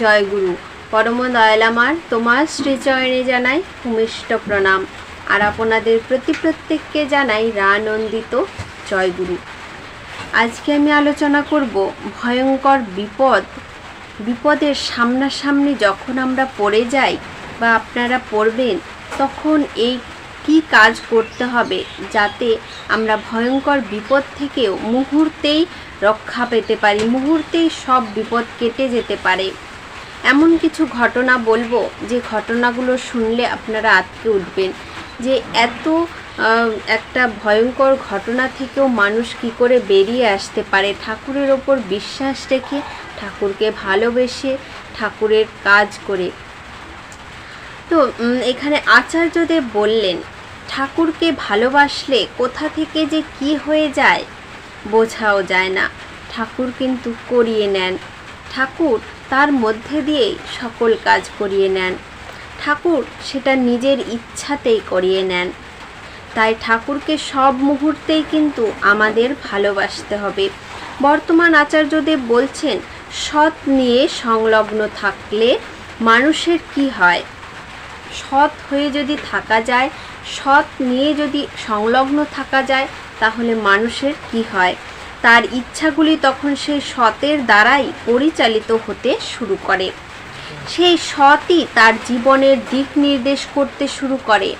জয় গুরু পরম দয়াল আমার তোমার শ্রীচয়নে জানাই ভূমিষ্ঠ প্রণাম। আর আপনাদের প্রতি প্রত্যেককে জানাই রানন্দিত জয় গুরু আজকে আমি আলোচনা করব ভয়ঙ্কর বিপদ। বিপদের সামনাসামনি যখন আমরা পড়ে যাই বা আপনারা পড়বেন, তখন এই কি কাজ করতে হবে যাতে আমরা ভয়ঙ্কর বিপদ থেকেও মুহূর্তেই রক্ষা পেতে পারি, মুহূর্তেই সব বিপদ কেটে যেতে পারে? এমন কিছু ঘটনা বলব যে ঘটনাগুলো শুনলে আপনারা আটকে উঠবেন। যে এত একটা ভয়ঙ্কর ঘটনা থেকেও মানুষ কি করে বেরিয়ে আসতে পারে? ঠাকুরের ওপর বিশ্বাস রেখে ঠাকুরকে ভালোবেসে ঠাকুরের কাজ করে। তো এখানে আচার্যদেব বললেন, ঠাকুরকে ভালোবাসলে কোথা থেকে যে কি হয়ে যায় বোঝাও যায় না। ঠাকুর কিন্তু করিয়ে নেন। ঠাকুর তার মধ্যে দিয়েই সকল কাজ করিয়ে নেন। ঠাকুর সেটা নিজের ইচ্ছাতেই করিয়ে নেন। তাই ঠাকুরকে সব মুহূর্তেই কিন্তু আমাদের ভালোবাসতে হবে। বর্তমান আচার্যদেব বলছেন, সৎ নিয়ে সংলগ্ন থাকলে মানুষের কি হয়? সৎ হয়ে যদি থাকা যায়, সৎ নিয়ে যদি সংলগ্ন থাকা যায়, তাহলে মানুষের কি হয়? তার ইচ্ছাগুলি তখন সেই সতের দ্বারাই পরিচালিত হতে শুরু করে। সেই সতই তার জীবনের দিক নির্দেশ করতে শুরু করে।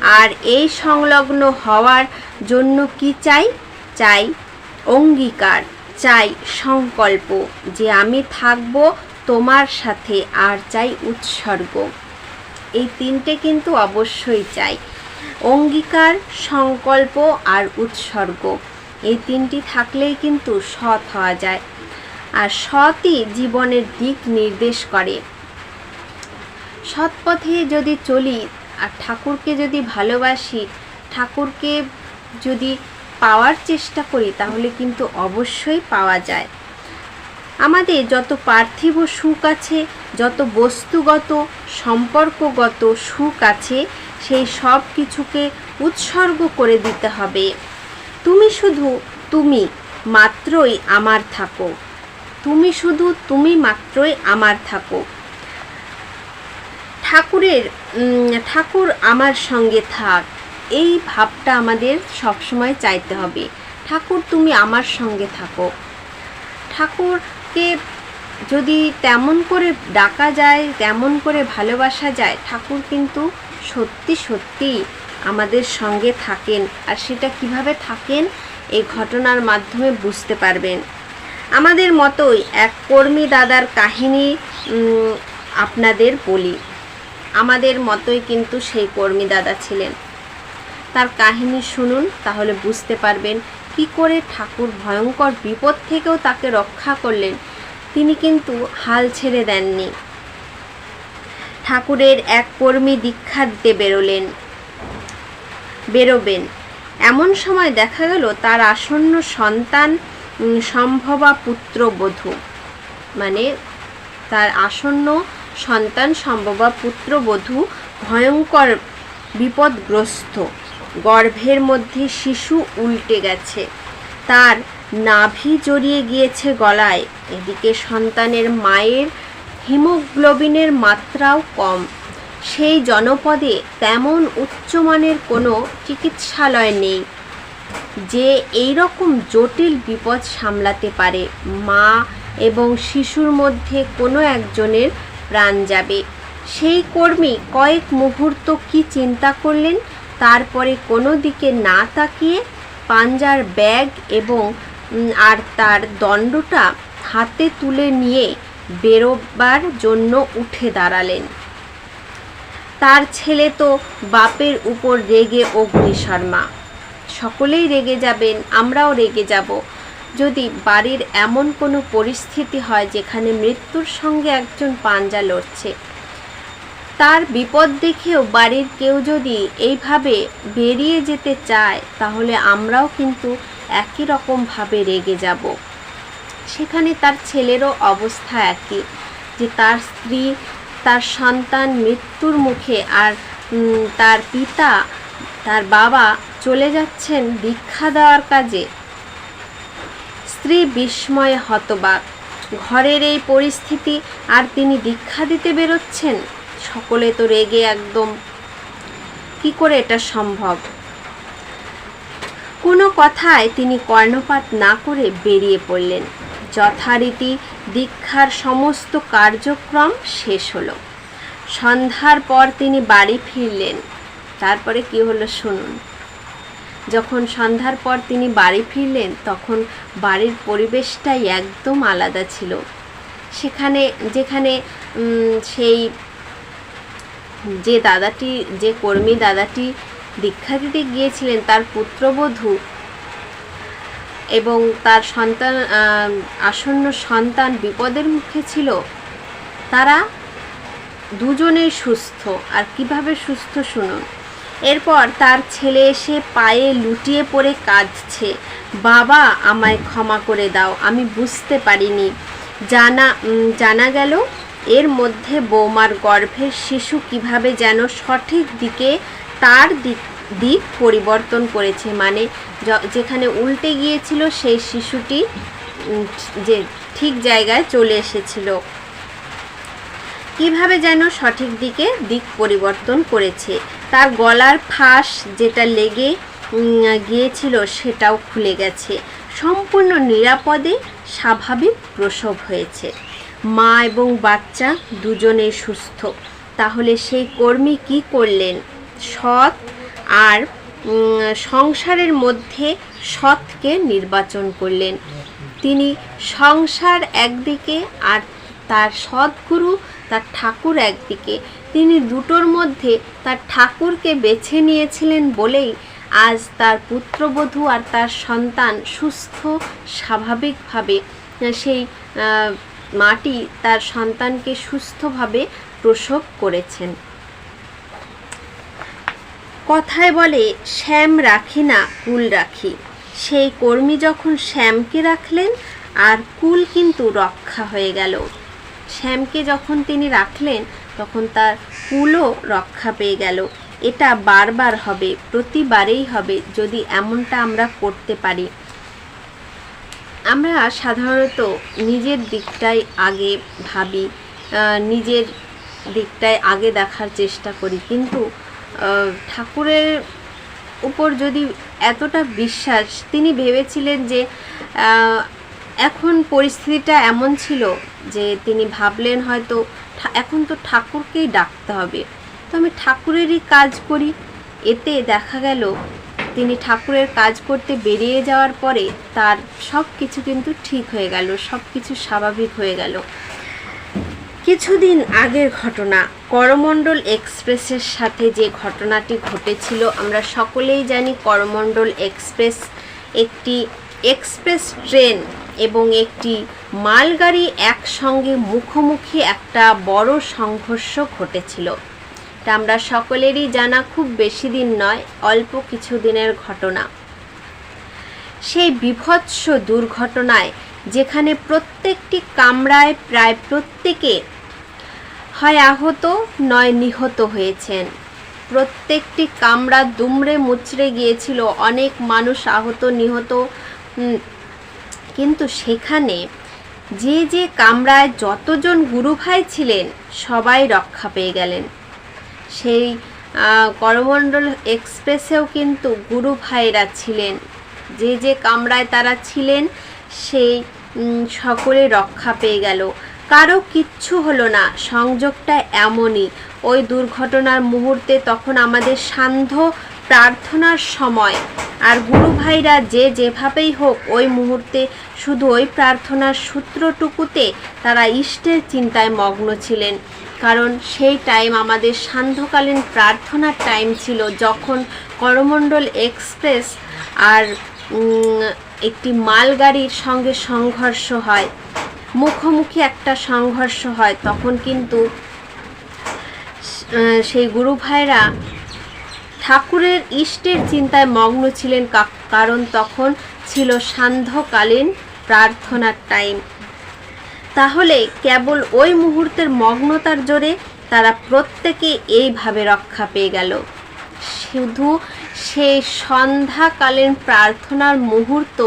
আর এই সংলগ্ন হওয়ার জন্য কি চাই? চাই অঙ্গীকার, চাই সংকল্প যে আমি থাকব তোমার সাথে আর চাই উৎসর্গ। এই তিনটে কিন্তু অবশ্যই চাই। অঙ্গীকার, সংকল্প আর উৎসর্গ। এই তিনটি থাকলেই কিন্তু সৎ হওয়া যায়। আর সৎই জীবনের দিক নির্দেশ করে। সৎ পথে যদি চলি আর ঠাকুরকে যদি ভালোবাসি, ঠাকুরকে যদি পাওয়ার চেষ্টা করি, তাহলে কিন্তু অবশ্যই পাওয়া যায়। আমাদের যত পার্থিব সুখ আছে, যত বস্তুগত, সম্পর্কগত সুখ আছে, সেই সব কিছুকে উৎসর্গ করে দিতে হবে। তুমি শুধু তুমি মাত্রই আমার থাকো। তুমি শুধু তুমি মাত্রই আমার থাকো। ঠাকুরের ঠাকুর আমার সঙ্গে থাক। এই ভাবটা আমাদের সবসময় চাইতে হবে। ঠাকুর, তুমি আমার সঙ্গে থাকো। ঠাকুরকে যদি তেমন করে ডাকা যায়, তেমন করে ভালোবাসা যায়, ঠাকুর কিন্তু সত্যি সত্যি আমাদের সঙ্গে থাকেন আর সেটা কীভাবে থাকেন এই ঘটনার মাধ্যমে বুঝতে পারবেন। আমাদের মতোই এক কর্মী দাদার কাহিনী আপনাদের বলি। আমাদের মতোই কিন্তু সেই কর্মী দাদা ছিলেন। তার কাহিনী শুনুন, তাহলে বুঝতে পারবেন কি করে ঠাকুর ভয়ঙ্কর বিপদ থেকেও তাকে রক্ষা করলেন। তিনি কিন্তু হাল ছেড়ে দেননি। ঠাকুরের এক কর্মী দীক্ষা দিতে বেরোলেন। বেরোবেন। এমন সময় দেখা গেল তার আসন্ন সন্তান সম্ভবা পুত্রবধূ। মানে তার আসন্ন সন্তান, সম্ভবা পুত্রবধূ ভয়ঙ্কর বিপদগ্রস্ত। গর্ভের মধ্যে শিশু উল্টে গেছে। তার নাভি জড়িয়ে গিয়েছে গলায়। এদিকে সন্তানের মায়ের হিমোগ্লোবিনের মাত্রাও কম। সেই জনপদে তেমন উচ্চমানের কোনো চিকিৎসালয় নেই যে এই রকম জটিল বিপদ সামলাতে পারে। মা এবং শিশুর মধ্যে কোনো একজনের প্রাণ যাবে। সেই কর্মী কয়েক মুহূর্ত কি চিন্তা করলেন? তারপরে কোনো দিকে না তাকিয়ে পাঞ্জার ব্যাগ এবং আর তার দণ্ডটা হাতে তুলে নিয়ে বেরোবার জন্য উঠে দাঁড়ালেন। তার ছেলে তো বাপের উপর রেগে অগ্নিশর্মা সকলেই রেগে যাবেন, আমরাও রেগে যাব। যদি বাড়ির এমন কোনো পরিস্থিতি হয় যেখানে মৃত্যুর সঙ্গে একজন পাঞ্জা লড়ছে, তার বিপদ দেখেও বাড়ির কেউ যদি এইভাবে বেরিয়ে যেতে চায়, তাহলে আমরাও কিন্তু একই রকমভাবে রেগে যাব। সেখানে তার ছেলেরও অবস্থা একই, যে তার স্ত্রী তার সন্তান মৃত্যুর মুখে আর তার পিতা, তার বাবা চলে যাচ্ছেন দীক্ষা দেওয়ার কাজে। স্ত্রী বিস্ময়ে হতবাক। ঘরের এই পরিস্থিতি আর তিনি দীক্ষা দিতে বেরোচ্ছেন? সকলে তো রেগে একদম। কি করে এটা সম্ভব? কোনো কথায় তিনি কর্ণপাত না করে বেরিয়ে পড়লেন। যথারীতি দীক্ষার সমস্ত কার্যক্রম শেষ হলো। সন্ধ্যার পর তিনি বাড়ি ফিরলেন। তারপরে কি হলো শুনুন। যখন সন্ধ্যার পর তিনি বাড়ি ফিরলেন, তখন বাড়ির পরিবেশটাই একদম আলাদা ছিল। সেখানে, যেখানে সেই, যে দাদাটি, যে কর্মী দাদাটি দীক্ষা দিতে গিয়েছিলেন, তার পুত্রবধূ এবং তার সন্তান আসন্ন সন্তান বিপদের মুখে ছিল, তারা দুজনেই সুস্থ। আর কীভাবে সুস্থ শুনুন এরপর তার ছেলে এসে পায়ে লুটিয়ে পড়ে কাঁদছে। বাবা, আমায় ক্ষমা করে দাও, আমি বুঝতে পারিনি। জানা জানা গেল, এর মধ্যে বৌমার গর্ভের শিশু কীভাবে যেন সঠিক দিকে তার দিক দিক পরিবর্তন করেছে। মানে যেখানে উল্টে গিয়েছিল, সেই শিশুটি যে ঠিক জায়গায় চলে এসেছিল। কীভাবে যেন সঠিক দিকে দিক পরিবর্তন করেছে। তার গলার ফাঁস যেটা লেগে গিয়েছিল, সেটাও খুলে গেছে। সম্পূর্ণ নিরাপদে স্বাভাবিক প্রসব হয়েছে। মা এবং বাচ্চা দুজনেই সুস্থ। তাহলে সেই কর্মী কি করলেন? সৎ আর সংসারের মধ্যে সৎকে নির্বাচন করলেন। তিনি সংসার একদিকে আর তার সদ্গুরু, তার ঠাকুর একদিকে। তিনি দুটোর মধ্যে তার ঠাকুরকে বেছে নিয়েছিলেন বলেই আজ তার পুত্রবধূ আর তার সন্তান সুস্থ, স্বাভাবিকভাবে, সেই মাটি তার সন্তানকে সুস্থভাবে প্রসব করেছেন। কথায় বলে, শ্যাম রাখি না, কুল রাখি। সেই কর্মী যখন শ্যামকে রাখলেন, আর কুল কিন্তু রক্ষা হয়ে গেল। শ্যামকে যখন তিনি রাখলেন, তখন তার কুলও রক্ষা পেয়ে গেল। এটা বারবার হবে, প্রতিবারেই হবে, যদি এমনটা আমরা করতে পারি। আমরা সাধারণত নিজের দিকটাই আগে ভাবি নিজের দিকটাই আগে দেখার চেষ্টা করি। কিন্তু ঠাকুরের উপর যদি এতটা বিশ্বাস, তিনি ভেবেছিলেন যে এখন পরিস্থিতিটা এমন ছিল যে তিনি ভাবলেন হয়তো এখন তো ঠাকুরকেই ডাকতে হবে। তো আমি ঠাকুরেরই কাজ করি। এতে দেখা গেল, তিনি ঠাকুরের কাজ করতে বেরিয়ে যাওয়ার পরে তার সব কিছু কিন্তু ঠিক হয়ে গেল সব কিছু স্বাভাবিক হয়ে গেল। কিছুদিন আগের ঘটনা, করমণ্ডল এক্সপ্রেসের সাথে যে ঘটনাটি ঘটেছিল, আমরা সকলেই জানি করমণ্ডল এক্সপ্রেস একটি এক্সপ্রেস ট্রেন এবং একটি মালগাড়ি একসঙ্গে মুখোমুখি একটা বড় সংঘর্ষ ঘটেছিল। এটা আমরা সকলেরই জানা খুব বেশি দিন নয়, অল্প কিছু দিনের ঘটনা। সেই বিভৎস দুর্ঘটনায় যেখানে প্রত্যেকটি কামরায় প্রায় প্রত্যেকে হয় আহত, নয় নিহত হয়েছেন। প্রত্যেকটি কামরা দুমড়ে মুচড়ে গিয়েছিল, অনেক মানুষ আহত, নিহত কিন্তু সেখানে যে যে কামরায় যতজন গুরু ভাই ছিলেন, সবাই রক্ষা পেয়ে গেলেন। সেই করমণ্ডল এক্সপ্রেসেও কিন্তু গুরু ভাইরা ছিলেন। যে যে কামরায় তারা ছিলেন, সেই সকলে রক্ষা পেয়ে গেল। কারও কিচ্ছু হলো না, সংযোগটা এমনই। ওই দুর্ঘটনার মুহূর্তে তখন আমাদের সান্ধ্য প্রার্থনার সময়। আর গুরু ভাইরা যে যেভাবেই হোক, ওই মুহূর্তে শুধু ওই প্রার্থনার সূত্রটুকুতে তারা ইষ্টের চিন্তায় মগ্ন ছিলেন। কারণ সেই টাইম আমাদের সান্ধ্যকালীন প্রার্থনার টাইম ছিল যখন করমণ্ডল এক্সপ্রেস আর একটি মালগাড়ির সঙ্গে সংঘর্ষ হয়। মুখোমুখি একটা সংঘর্ষ হয়, তখন কিন্তু সেই গুরু ভাইরা ঠাকুরের ইষ্টের চিন্তায় মগ্ন ছিলেন কারণ তখন ছিল সান্ধ্যকালীন প্রার্থনার টাইম। তাহলে কেবল ওই মুহূর্তের মগ্নতার জোরে তারা প্রত্যেকে এইভাবে রক্ষা পেয়ে গেল। শুধু সেই সন্ধ্যাকালীন প্রার্থনার মুহূর্ত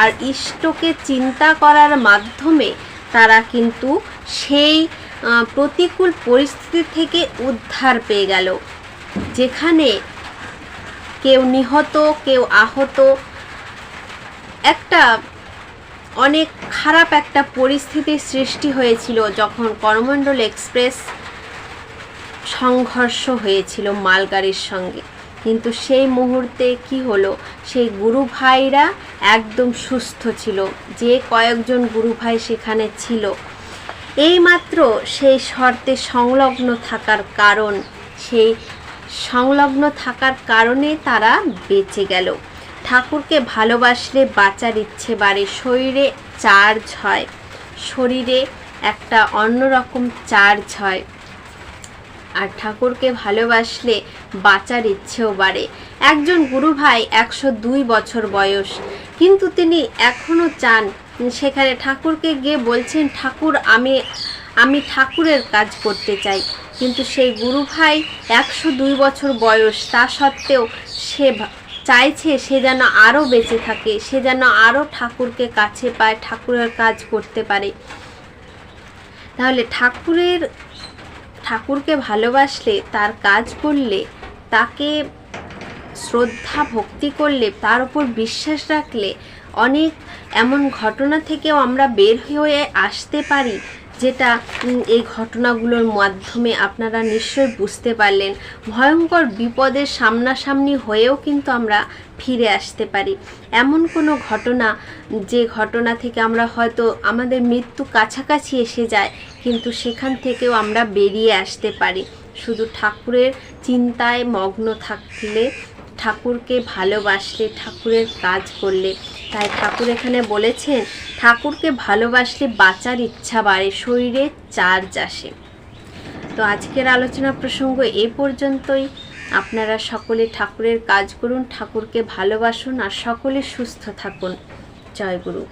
আর ইষ্টকে চিন্তা করার মাধ্যমে তারা কিন্তু সেই প্রতিকূল পরিস্থিতি থেকে উদ্ধার পেয়ে গেল। যেখানে কেউ নিহত, কেউ আহত, একটা অনেক খারাপ একটা পরিস্থিতির সৃষ্টি হয়েছিল যখন করমণ্ডল এক্সপ্রেস সংঘর্ষ হয়েছিল মালগাড়ির সঙ্গে। কিন্তু সেই মুহূর্তে কি হলো? সেই গুরু ভাইরা একদম সুস্থ ছিল। যে কয়েকজন গুরু ভাই সেখানে ছিল। এইমাত্র সেই শর্তে সংলগ্ন থাকার কারণ, সেই সংলগ্ন থাকার কারণে তারা বেঁচে গেল। ঠাকুরকে ভালোবাসলে বাঁচার ইচ্ছে বাড়ে, শরীরে চার্জ হয়। শরীরে একটা অন্যরকম চার্জ হয়। আর ঠাকুরকে ভালোবাসলে বাঁচার ইচ্ছেও বাড়ে। একজন গুরু ভাই একশো দুই বছর বয়স, কিন্তু তিনি এখনও চান। সেখানে ঠাকুরকে গিয়ে বলছেন, ঠাকুর, আমি আমি ঠাকুরের কাজ করতে চাই। কিন্তু সেই গুরু ভাই একশো দুই বছর বয়স, তা সত্ত্বেও সে চাইছে সে যেন আরও বেঁচে থাকে, সে যেন আরও ঠাকুরকে কাছে পায়, ঠাকুরের কাজ করতে পারে। তাহলে ঠাকুরের ঠাকুরকে ভালোবাসলে, তার কাজ করলে, তাকে শ্রদ্ধা ভক্তি করলে, তার উপর বিশ্বাস রাখলে, অনেক এমন ঘটনা থেকেও আমরা বের হয়ে আসতে পারি। যেটা এই ঘটনাগুলোর মাধ্যমে আপনারা নিশ্চয়ই বুঝতে পারলেন। ভয়ঙ্কর বিপদের সামনাসামনি হয়েও কিন্তু আমরা ফিরে আসতে পারি। এমন কোনো ঘটনা, যে ঘটনা থেকে আমরা হয়তো আমাদের মৃত্যু কাছাকাছি এসে যায়, কিন্তু সেখান থেকেও আমরা বেরিয়ে আসতে পারি। শুধু ঠাকুরের চিন্তায় মগ্ন থাকলে, ঠাকুরকে ভালোবাসলে, ঠাকুরের কাজ করলে তাই ঠাকুর এখানে বলেছেন, ঠাকুরকে ভালোবাসলে বাঁচার ইচ্ছা বাড়ে, শরীরে চার্জ আসে। তো আজকের আলোচনা প্রসঙ্গ এ পর্যন্তই। আপনারা সকলে ঠাকুরের কাজ করুন, ঠাকুরকে ভালোবাসুন আর সকলে সুস্থ থাকুন। জয় গুরু।